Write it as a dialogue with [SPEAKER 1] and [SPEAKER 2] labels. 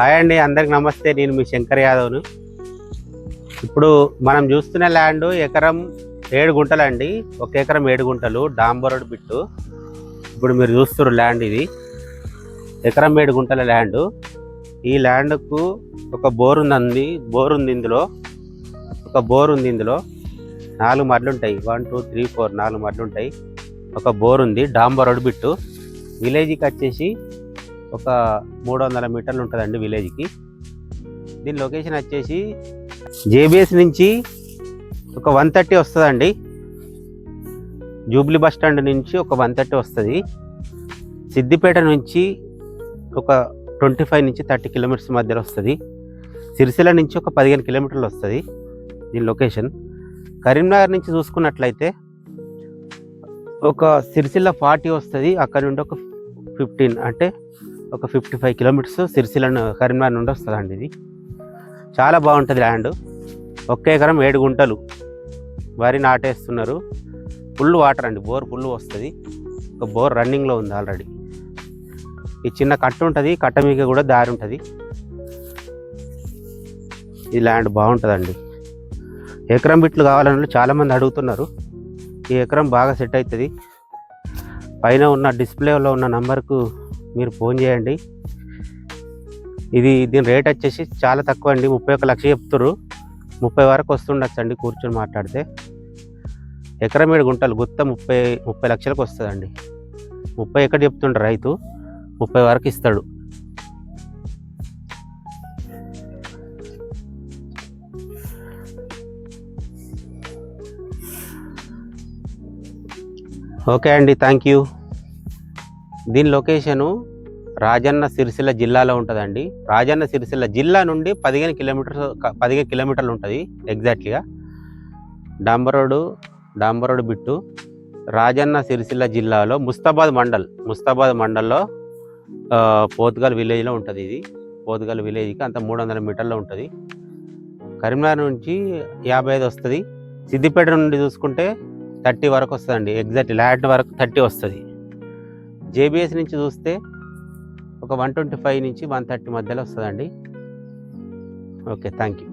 [SPEAKER 1] Hi అండి అందరికి నమస్తే. నేను మీ శంకర్ యాదవ్ను. ఇప్పుడు మనం చూస్తున్న ల్యాండ్ ఎకరం ఏడు గుంటలు అండి. ఒక ఎకరం ఏడు గుంటలు డాంబరోడ్ బిట్టు. ఇప్పుడు మీరు చూస్తున్నారు ల్యాండ్ ఇది. ఎకరం ఏడు గుంటల ల్యాండ్. ఈ ల్యాండ్కు ఒక బోర్ ఉందండి. బోర్ ఉంది ఇందులో. ఒక బోర్ ఉంది ఇందులో. నాలుగు మడ్లు ఉంటాయి. వన్ టూ త్రీ ఫోర్ నాలుగు మడ్లు ఉంటాయి. ఒక బోర్ ఉంది డాంబరోడ్ బిట్టు. విలేజ్కి వచ్చేసి ఒక మూడు వందల మీటర్లు ఉంటుందండి విలేజ్కి. దీని లొకేషన్ వచ్చేసి జేబిఎస్ నుంచి ఒక వన్ థర్టీ వస్తుందండి. జూబ్లీ బస్ స్టాండ్ నుంచి ఒక వన్ థర్టీ వస్తుంది. సిద్దిపేట నుంచి ఒక ట్వంటీ ఫైవ్ నుంచి థర్టీ కిలోమీటర్స్ మధ్యలో వస్తుంది. సిరిసిల్ల నుంచి ఒక పదిహేను కిలోమీటర్లు వస్తుంది దీని లొకేషన్. కరీంనగర్ నుంచి చూసుకున్నట్లయితే ఒక సిరిసిల్ల ఫార్టీ వస్తుంది. అక్కడ నుండి ఒక ఫిఫ్టీన్ అంటే ఒక fifty five kilometres Sircilla Karimnagar నుండి వస్తుందండి ఇది. చాలా బాగుంటుంది ల్యాండ్ ఒక్క ఎకరం ఏడు గుంటలు వరి నాటేస్తున్నారు. ఫుల్ వాటర్ అండి బోర్ ఫుల్ వస్తుంది. ఒక బోర్ రన్నింగ్లో ఉంది ఆల్రెడీ ఈ చిన్న కట్ట ఉంటుంది కట్ట మీద కూడా దారి ఉంటుంది. ఈ ల్యాండ్ బాగుంటుందండి. ఎకరం బిట్లు కావాలని చాలామంది అడుగుతున్నారు. ఈ ఎకరం బాగా సెట్ అవుతుంది. పైన ఉన్న డిస్ప్లేలో ఉన్న నంబర్కు మీరు ఫోన్ చేయండి. ఇది దీని రేట్ వచ్చేసి చాలా తక్కువ అండి. ముప్పై ఒక లక్ష చెప్తురు ముప్పై వరకు వస్తుండొచ్చు అండి కూర్చొని మాట్లాడితే. ఎకరం ఏడు గుంటలు గుత్త ముప్పై ముప్పై లక్షలకు వస్తుందండి. ముప్పై ఎక్కడ చెప్తుండ్రు రైతు. ముప్పై వరకు ఇస్తాడు. ఓకే అండి. Thank you. దీని లొకేషను రాజన్న సిరిసిల్ల జిల్లాలో ఉంటుందండి. రాజన్న సిరిసిల్ల జిల్లా నుండి పదిహేను కిలోమీటర్స్ పదిహేను కిలోమీటర్లు ఉంటుంది ఎగ్జాక్ట్లీగా డాంబరోడు డాంబరోడు బిట్టు రాజన్న సిరిసిల్ల జిల్లాలో ముస్తాబాద్ మండల్ ముస్తాబాద్ మండల్లో పోతుగల్ విలేజ్లో ఉంటుంది ఇది. పోతుగల్ విలేజ్కి అంత మూడు వందల మీటర్లో ఉంటుంది. కరీంనగర్ నుంచి యాభై ఐదు వస్తుంది. సిద్దిపేట నుండి చూసుకుంటే థర్టీ వరకు వస్తుందండి. ఎగ్జాక్ట్ ల్యాండ్ వరకు థర్టీ వస్తుంది. జేబీఎస్ నుంచి చూస్తే ఒక వన్ ట్వంటీ ఫైవ్ నుంచి వన్ థర్టీ మధ్యలో వస్తుందండి. Okay thank you